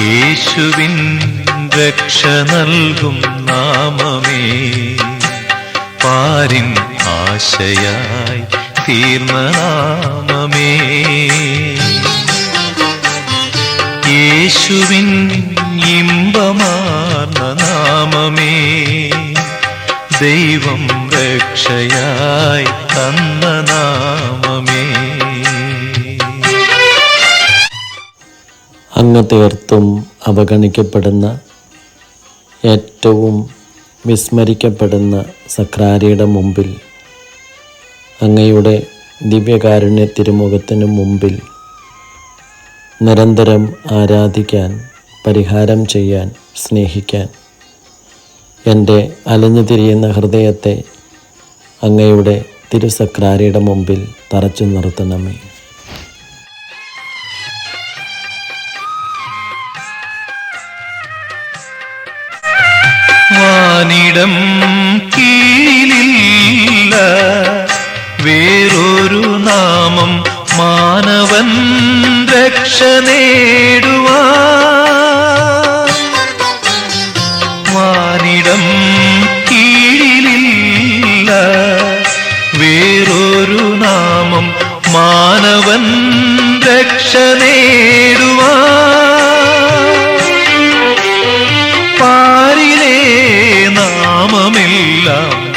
യേശുവിൻ രക്ഷ നൽകും നാമമേ. പാരിൻ ആശയായി തീർന്ന നാമമേ. യേശുവിൻ ഇമ്പമാർന്ന നാമമേ. ദൈവം രക്ഷയായി തന്ന നാമമേ. തീർത്തും അവഗണിക്കപ്പെടുന്ന ഏറ്റവും വിസ്മരിക്കപ്പെടുന്ന സക്രാരിയുടെ മുമ്പിൽ അങ്ങയുടെ ദിവ്യകാരുണ്യ തിരുമുഖത്തിനു മുമ്പിൽ നിരന്തരം ആരാധിക്കാൻ പരിഹാരം ചെയ്യാൻ സ്നേഹിക്കാൻ എന്റെ അലഞ്ഞു തിരിയുന്ന ഹൃദയത്തെ അങ്ങയുടെ തിരുസക്രാരിയുടെ മുമ്പിൽ തറച്ചു നിർത്തണമേ. വാനിടം കീഴിലില്ല. വേറൊരു നാമം മാനവൻ രക്ഷ നേടുവാനിടം വാനിടം കീഴിലില്ല. വേറൊരു നാമം മാനവൻ രക്ഷ നേടുവാൻ நாமமெல்லாம்